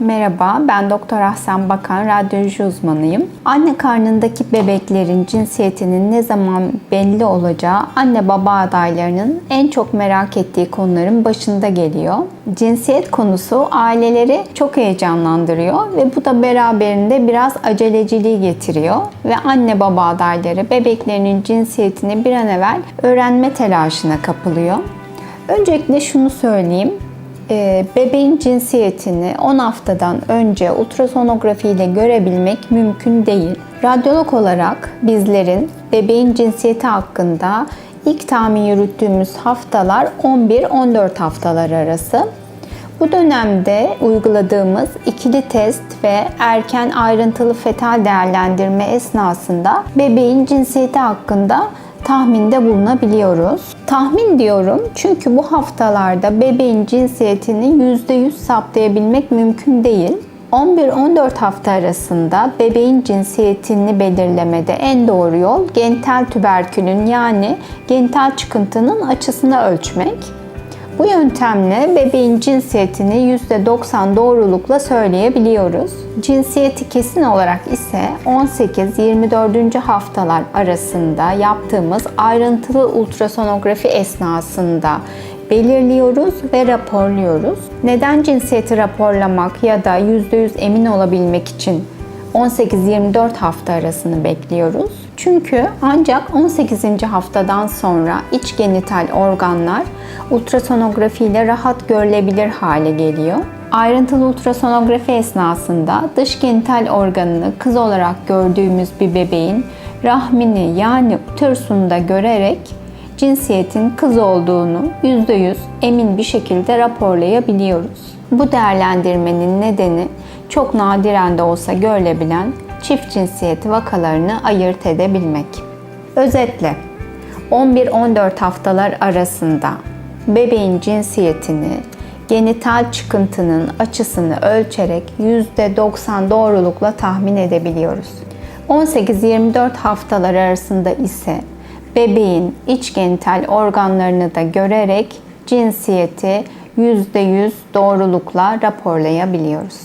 Merhaba, ben Doktor Ahsen Bakan, radyoloji uzmanıyım. Anne karnındaki bebeklerin cinsiyetinin ne zaman belli olacağı anne baba adaylarının en çok merak ettiği konuların başında geliyor. Cinsiyet konusu aileleri çok heyecanlandırıyor ve bu da beraberinde biraz aceleciliği getiriyor ve anne baba adayları bebeklerinin cinsiyetini bir an evvel öğrenme telaşına kapılıyor. Öncelikle şunu söyleyeyim. Ee, bebeğin cinsiyetini 10 haftadan önce ultrasonografi ile görebilmek mümkün değil. Radyolog olarak bizlerin bebeğin cinsiyeti hakkında ilk tahmin yürüttüğümüz haftalar 11-14 haftalar arası. Bu dönemde uyguladığımız ikili test ve erken ayrıntılı fetal değerlendirme esnasında bebeğin cinsiyeti hakkında tahminde bulunabiliyoruz. Tahmin diyorum çünkü bu haftalarda bebeğin cinsiyetini %100 saptayabilmek mümkün değil. 11-14 hafta arasında bebeğin cinsiyetini belirlemede en doğru yol genital tüberkülün yani genital çıkıntının açısını ölçmek. Bu yöntemle bebeğin cinsiyetini %90 doğrulukla söyleyebiliyoruz. Cinsiyeti kesin olarak ise 18-24. haftalar arasında yaptığımız ayrıntılı ultrasonografi esnasında belirliyoruz ve raporluyoruz. Neden cinsiyeti raporlamak ya da %100 emin olabilmek için 18-24 hafta arasını bekliyoruz. Çünkü ancak 18. haftadan sonra iç genital organlar ultrasonografi ile rahat görülebilir hale geliyor. Ayrıntılı ultrasonografi esnasında dış genital organını kız olarak gördüğümüz bir bebeğin rahmini yani uterusunu da görerek cinsiyetin kız olduğunu %100 emin bir şekilde raporlayabiliyoruz. Bu değerlendirmenin nedeni çok nadiren de olsa görülebilen çift cinsiyeti vakalarını ayırt edebilmek. Özetle 11-14 haftalar arasında bebeğin cinsiyetini genital çıkıntının açısını ölçerek %90 doğrulukla tahmin edebiliyoruz. 18-24 haftalar arasında ise bebeğin iç genital organlarını da görerek cinsiyeti %100 doğrulukla raporlayabiliyoruz.